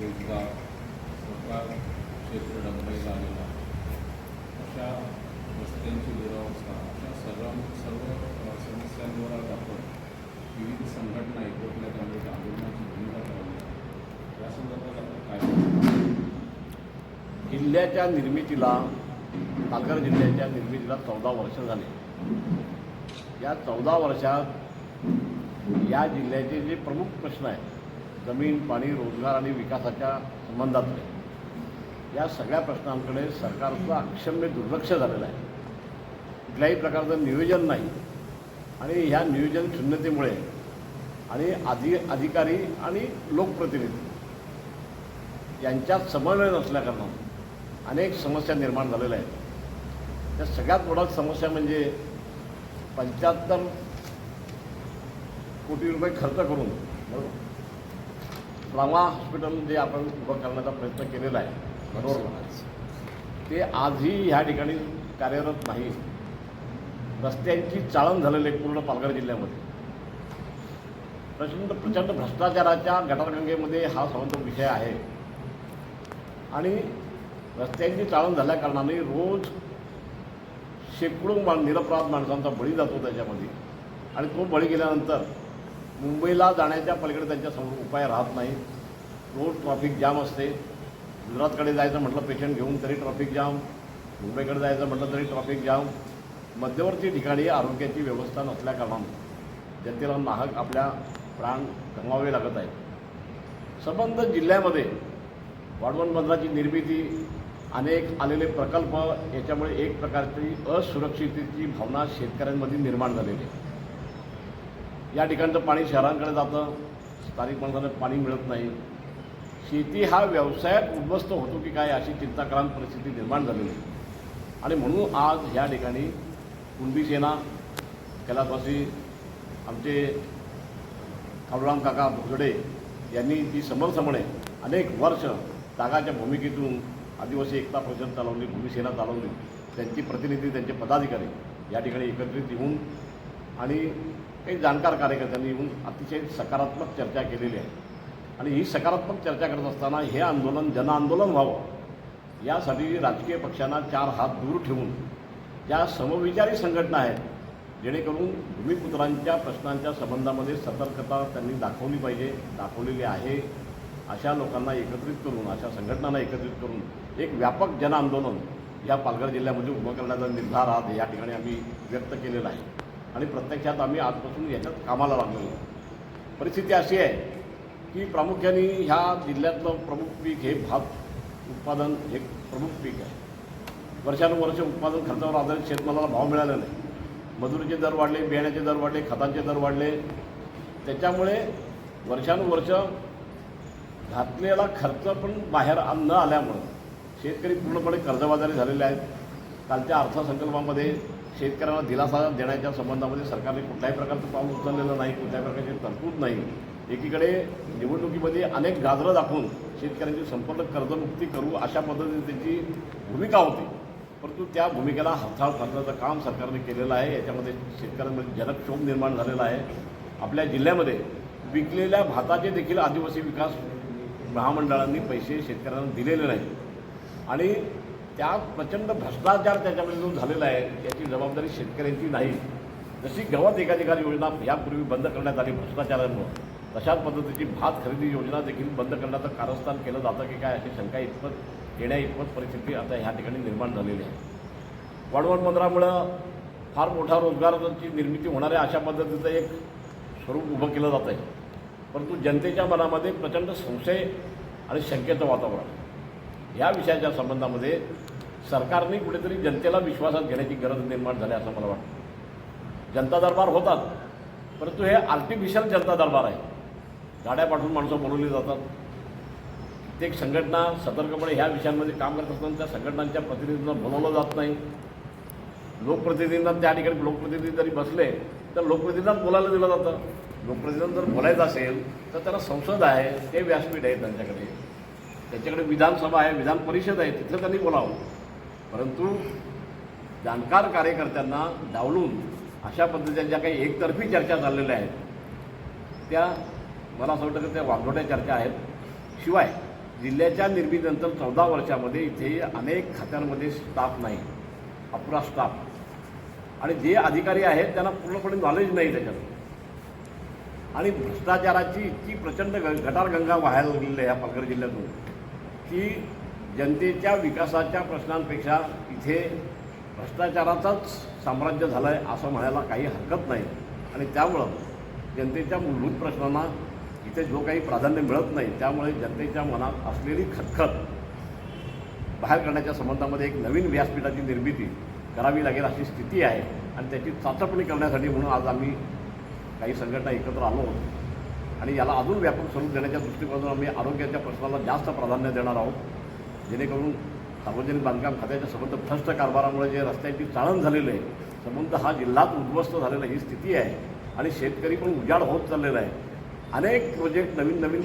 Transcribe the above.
रोजगार सरकार क्षेत्र डंबईला आलेला अशा रस्त्यांची दुरावस्था अशा सर्व सर्व समस्यांवर आज आपण विविध संघटना एकवटल्या त्यामुळे आंदोलनाची भूमिका करावी या संदर्भात आपण काय किल्ल्याच्या निर्मितीला पालघर जिल्ह्याच्या निर्मितीला चौदा वर्ष झाले. या चौदा वर्षात या जिल्ह्याचे जे प्रमुख प्रश्न आहेत जमीन पाणी रोजगार आणि विकासाच्या संबंधातले. या सगळ्या प्रश्नांकडे सरकारचं अक्षम्य दुर्लक्ष झालेलं आहे. कुठल्याही प्रकारचं नियोजन नाही. आणि ह्या नियोजन शून्यतेमुळे आणि अधि अधिकारी आणि लोकप्रतिनिधी यांच्यात समन्वय नसल्याकारणानं अनेक समस्या निर्माण झालेल्या आहेत. त्या सगळ्यात मोठा समस्या म्हणजे पंच्याहत्तर कोटी रुपये खर्च करून बरोबर? ट्रामा हॉस्पिटल जे आपण उभं करण्याचा प्रयत्न केलेला आहे बरोबर ते आजही ह्या ठिकाणी कार्यरत नाही. रस्त्यांची चाळण झालेली आहे पूर्ण पालघर जिल्ह्यामध्ये. प्रचंड प्रचंड भ्रष्टाचाराच्या गटारगंगेमध्ये हा सर्वांचा विषय आहे. आणि रस्त्यांची चाळण झाल्या कारणाने रोज शेकडो मा निरपराध माणसांचा बळी जातो त्याच्यामध्ये. आणि तो बळी गेल्यानंतर मुंबईला जाण्याच्या पलीकडे त्यांच्यासमोर उपाय राहत नाही रोज ट्रॉफिक जाम असते. गुजरातकडे जायचं म्हटलं पेशंट घेऊन तरी ट्रॉफिक जाम मुंबईकडे जायचं म्हटलं तरी ट्रॉफिक जाम मध्यवर्ती ठिकाणी आरोग्याची व्यवस्था नसल्याकारणानं जनतेला नाहक आपल्या प्राण गमावे लागत आहेत. संबंध जिल्ह्यामध्ये वाढवण बंदराची निर्मिती अनेक आलेले प्रकल्प याच्यामुळे एक प्रकारची असुरक्षिततेची भावना शेतकऱ्यांमध्ये निर्माण झालेली आहे. या ठिकाणचं पाणी शहरांकडे जातं स्थानिक माणसांना पाणी मिळत नाही. शेती हा व्यवसायात उद्ध्वस्त होतो की काय अशी चिंताक्रांत परिस्थिती निर्माण झालेली आणि म्हणून आज ह्या ठिकाणी कुणबी सेना कैलासवासी आमचे काळूराम काका भुजडे यांनी ती समर्थपणे अनेक वर्ष त्यागाच्या भूमिकेतून आदिवासी एकता परिषद चालवली भूमिसेना चालवली. त्यांची प्रतिनिधी त्यांचे पदाधिकारी या ठिकाणी एकत्रित येऊन आणि काही जाणकार कार्यकर्त्यांनी येऊन अतिशय सकारात्मक चर्चा केलेली आहे. आणि ही सकारात्मक चर्चा करत असताना हे आंदोलन जनआंदोलन व्हावं यासाठी राजकीय पक्षांना चार हात दूर ठेवून ज्या समविचारी संघटना आहेत जेणेकरून भूमिपुत्रांच्या प्रश्नांच्या संबंधामध्ये सतर्कता त्यांनी दाखवली पाहिजे दाखवलेली आहे. अशा लोकांना एकत्रित करून अशा संघटनांना एकत्रित करून एक व्यापक जनआंदोलन या पालघर जिल्ह्यामध्ये उभं करण्याचा निर्धार आज या ठिकाणी आम्ही व्यक्त केलेला आहे. आणि प्रत्यक्षात आम्ही आजपासून याच्यात कामाला लागलेलो आहे परिस्थिती अशी आहे की प्रामुख्याने ह्या जिल्ह्यातलं प्रमुख पीक हे भात उत्पादन हे प्रमुख पीक आहे. वर्षानुवर्ष उत्पादन खर्चावर आधारित शेतमालाला भाव मिळाला नाही. मजुरीचे दर वाढले बियाण्याचे दर वाढले खतांचे दर वाढले. त्याच्यामुळे वर्षानुवर्ष घातलेला खर्च पण बाहेर न आल्यामुळं शेतकरी पूर्णपणे कर्जबाजारी झालेले आहेत. कालच्या अर्थसंकल्पामध्ये शेतकऱ्यांना दिलासा देण्याच्या संबंधामध्ये सरकारने कुठल्याही प्रकारचं पाऊल उचललेलं नाही कुठल्याही प्रकारची तरतूद नाही. एकीकडे निवडणुकीमध्ये अनेक गाजरं दाखवून शेतकऱ्यांची संपूर्ण कर्जमुक्ती करू अशा पद्धतीने त्यांची भूमिका होती. परंतु त्या भूमिकेला हाताळ करण्याचं काम सरकारने केलेलं आहे. याच्यामध्ये शेतकऱ्यांमध्ये जनक्षोभ निर्माण झालेला आहे. आपल्या जिल्ह्यामध्ये विकलेल्या भाताचे देखील आदिवासी विकास महामंडळांनी पैसे शेतकऱ्यांना दिलेले नाही आणि त्या प्रचंड भ्रष्टाचार त्याच्यामध्ये जो झालेला आहे याची जबाबदारी शेतकऱ्यांची नाही. जशी गवत एकाधिकारी योजना यापूर्वी बंद करण्यात आली भ्रष्टाचारामुळं तशाच पद्धतीची भात खरेदी योजना देखील बंद करण्याचं कारस्थान केलं जातं की काय अशी शंका इतपत येण्या इतपत परिस्थिती आता ह्या ठिकाणी निर्माण झालेली आहे. वाढवण बंदरामुळं फार मोठा रोजगाराची निर्मिती होणार आहे अशा पद्धतीचं एक स्वरूप उभं केलं जात आहे परंतु जनतेच्या मनामध्ये प्रचंड संशय आणि शंकेचं वातावरण या विषयाच्या संबंधामध्ये सरकारने कुठेतरी जनतेला विश्वासात घेण्याची गरज निर्माण झाली असं मला वाटतं. जनता दरबार होतात परंतु हे आर्टिफिशियल जनता दरबार आहे. गाड्या पाठवून माणसं बोलवली जातात. प्रत्येक संघटना सतर्कपणे ह्या विषयांमध्ये काम करत असताना त्या संघटनांच्या प्रतिनिधींना बोलवलं जात नाही. लोकप्रतिनिधींना त्या ठिकाणी लोकप्रतिनिधी जरी बसले तर लोकप्रतिनिधींना बोलायला दिलं जातं. लोकप्रतिनिधी जर बोलायचं असेल तर त्याला संसद आहे ते व्यासपीठ आहे त्यांच्याकडे. त्यांच्याकडे विधानसभा आहे विधान परिषद आहे तिथलं त्यांनी बोलावं. परंतु जाणकार कार्यकर्त्यांना डावलून अशा पद्धतीच्या ज्या काही एकतर्फी चर्चा चाललेल्या आहेत त्या मला असं वाटतं की त्या वाघोट्या चर्चा आहेत. शिवाय जिल्ह्याच्या निर्मितीनंतर चौदा वर्षामध्ये इथे अनेक खात्यांमध्ये स्टाफ नाही अपुरा स्टाफ. आणि जे अधिकारी आहेत त्यांना पूर्णपणे नॉलेज नाही त्याच्यात. आणि भ्रष्टाचाराची इतकी प्रचंड ग गटारगंगा व्हायला लागलेली आहे या पालघर जिल्ह्यातून की जनतेच्या विकासाच्या प्रश्नांपेक्षा इथे भ्रष्टाचाराचाच साम्राज्य झालं आहे असं म्हणायला काही हरकत नाही. आणि त्यामुळं जनतेच्या मूलभूत प्रश्नांना इथे जो काही प्राधान्य मिळत नाही त्यामुळे जनतेच्या मनात असलेली खतखत बाहेर काढण्याच्या संबंधामध्ये एक नवीन व्यासपीठाची निर्मिती करावी लागेल अशी स्थिती आहे आणि त्याची चाचपणी करण्यासाठी म्हणून आज आम्ही काही संघटना एकत्र आलो आणि याला अजून व्यापक स्वरूप देण्याच्या दृष्टिकोनातून आम्ही आरोग्याच्या प्रश्नाला जास्त प्राधान्य देणार आहोत. जेणेकरून सार्वजनिक बांधकाम खात्याच्या संबंध भ्रष्ट कारभारामुळे जे रस्त्यांची चाळण झालेली आहे संबंध हा जिल्हाच उद्ध्वस्त झालेला ही स्थिती आहे आणि शेतकरी पण उजाड होत चाललेला आहे. अनेक प्रोजेक्ट नवीन नवीन